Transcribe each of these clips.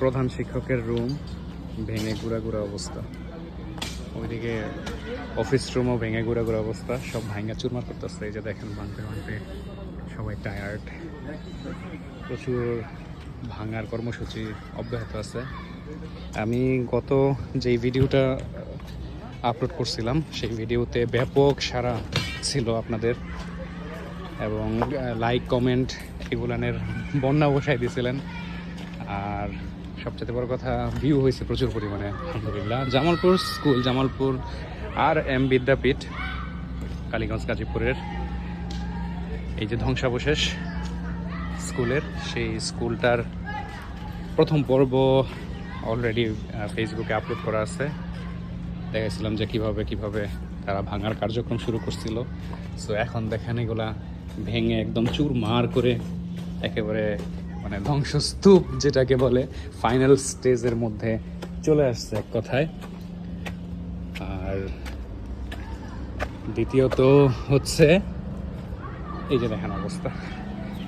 প্রধান শিক্ষকের রুম ভেঙে গুড়া গুড়া অবস্থা। ওইদিকে অফিস রুমও ভেঙে গুড়া গুড়া অবস্থা। সব ভাঙা চুরমার করতেছে। এই যে দেখেন, ভাঙতে ভাঙতে সবাই টায়ার্ড প্রচুর ভাঙার কর্মসূচি অব্যাহত আছে। আমি গত যেই ভিডিওটা আপলোড করছিলাম, সেই ভিডিওতে ব্যাপক সারা ছিল আপনাদের এবং লাইক কমেন্ট এগুলানের বন্যা বসাই দিয়েছিলেন আর সবচেয়ে বড় কথা ভিউ হয়েছে প্রচুর পরিমাণে, আলহামদুলিল্লাহ। Jamalpur school Jamalpur R M Vidyapith, Kaliganj গাজীপুরের। এই যে ধ্বংসাবশেষ স্কুলের, সেই স্কুলটার প্রথম পর্ব অলরেডি ফেসবুকে আপলোড করা আছে। দেখাইছিলাম যে কীভাবে কীভাবে তারা ভাঙার কার্যক্রম শুরু করছিল। সো এখন দেখেন এগুলা ভেঙে একদম চুর মার করে একেবারে মানে ধ্বংসস্তূপ যেটাকে বলে ফাইনাল স্টেজের মধ্যে চলে আসছে এক কথায়। আর দ্বিতীয়ত হচ্ছে, এই যে দেখেন অবস্থা।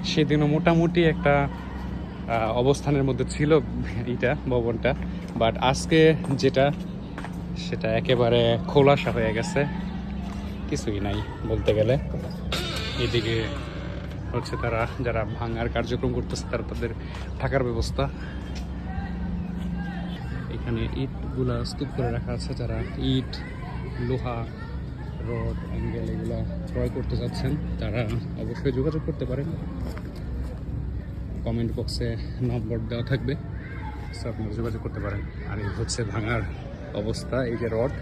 সেদিনও মোটামুটি একটা অবস্থানের মধ্যে ছিল এইটা, ভবনটা। বাট আজকে যেটা, সেটা একেবারে খোলাসা হয়ে গেছে। কিছুই নাই বলতে গেলে। এদিকে হচ্ছে তারা যারা ভাঙার কার্যক্রম করতেছে, তারা তাদের থাকার ব্যবস্থা। এখানে ইটগুলা স্তূপ করে রাখা আছে, যারা ইট, লোহা, রড, অ্যাঙ্গেল এগুলা ক্রয় করতে চাচ্ছেন তারা অবশ্যই যোগাযোগ করতে পারেন। কমেন্ট বক্সে নম্বর দেওয়া থাকবে, সো আপনারা যোগাযোগ করতে পারেন। আর এই হচ্ছে ভাঙার অবস্থা, এই যে রড,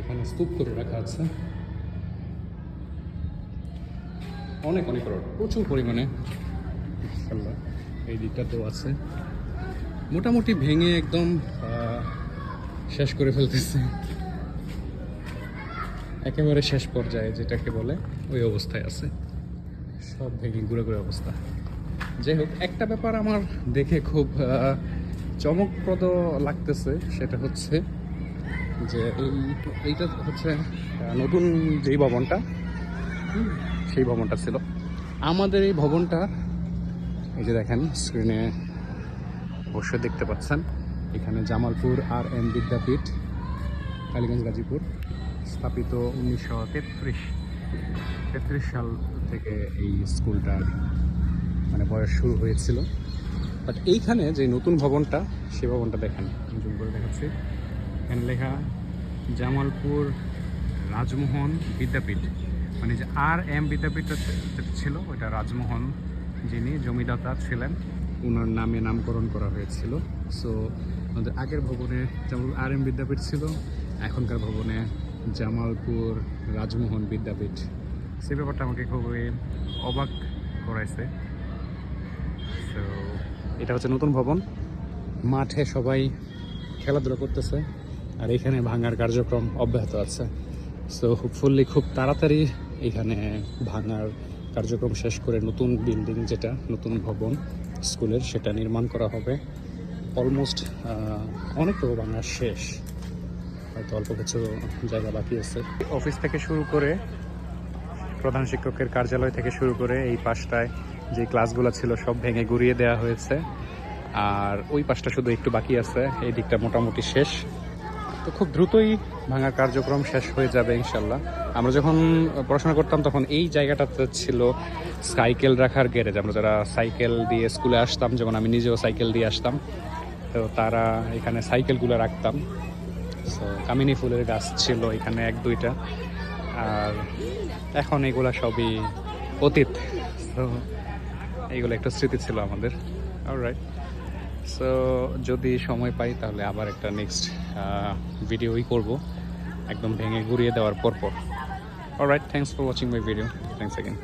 এখানে স্তূপ করে রাখা আছে। অনেক অনেক রড প্রচুর পরিমাণে। মাশাআল্লাহ, এই দিকটাতেও আছে। মোটামুটি ভেঙে একদম শেষ করে ফেলতেছে। একেবারে শেষ পর্যায়ে যেটাকে বলে ওই অবস্থায় আছে। সব ভেঙে ঘুরে ঘুরে অবস্থা। যাই হোক একটা ব্যাপার আমার দেখে খুব চমকপ্রদ লাগতেছে সেটা হচ্ছে যে এই এইটা হচ্ছে নতুন যেই ভবনটা সেই ভবনটা ছিল। আমাদের এই ভবনটা, এই যে দেখেন স্ক্রিনে অবশ্যই দেখতে পাচ্ছেন। এখানে জামালপুর আর এম বিদ্যাপীঠ, কালীগঞ্জ গাজীপুর, স্থাপিত উনিশশো তেত্রিশ তেত্রিশ সাল থেকে এই স্কুলটার মানে বয়স শুরু হয়েছিল। বাট এইখানে যে নতুন ভবনটা সেই ভবনটা দেখেন জুম করে দেখাচ্ছি। এখানে লেখা, জামালপুর রাজমোহন বিদ্যাপীঠ। মানে যে আর এম বিদ্যাপীঠ ছিল, ওইটা রাজমোহন যিনি জমিদাতা ছিলেন ওনার নামে নামকরণ করা হয়েছিল। সো আমাদের আগের ভবনে যেমন আর এম বিদ্যাপীঠ ছিল, এখনকার ভবনে জামালপুর রাজমোহন বিদ্যাপীঠ। সে ব্যাপারটা আমাকে খুবই অবাক করাইছে। সো এটা হচ্ছে নতুন ভবন। মাঠে সবাই খেলাধুলা করতেছে, আর এখানে ভাঙার কার্যক্রম অব্যাহত আছে। সো হোপফুলি খুব তাড়াতাড়ি এখানে ভাঙার কার্যক্রম শেষ করে নতুন বিল্ডিং যেটা, নতুন ভবন, স্কুলের সেটা নির্মাণ করা হবে। অলমোস্ট অনেকটুকু ভাঙা শেষ। হয়তো অল্প কিছু জায়গা বাকি আছে। অফিস থেকে শুরু করে প্রধান শিক্ষকের কার্যালয় থেকে শুরু করে এই পাশটায় যে ক্লাসগুলো ছিল সব ভেঙে গুড়িয়ে দেওয়া হয়েছে। আর ওই পাশটা শুধু একটু বাকি আছে, এই দিকটা মোটামুটি শেষ। তো খুব দ্রুতই ভাঙার কার্যক্রম শেষ হয়ে যাবে ইনশাল্লাহ। আমরা যখন পড়াশোনা করতাম তখন এই জায়গাটাতে ছিল সাইকেল রাখার গ্যারেজ। আমরা যারা সাইকেল দিয়ে স্কুলে আসতাম যেমন আমি নিজেও সাইকেল দিয়ে আসতাম, তো তারা এখানে সাইকেলগুলো রাখতাম। সো কামিনী ফুলের গাছ ছিল এখানে এক, দুইটা। আর এখন এগুলা সবই অতীত। তো এইগুলো একটা স্মৃতি ছিল আমাদের। রাইট সো যদি সময় পাই তাহলে আবার একটা নেক্সট ভিডিওই করব। একদম ভেঙে ঘুরিয়ে দেওয়ার পর পর right thanks for watching my video thanks again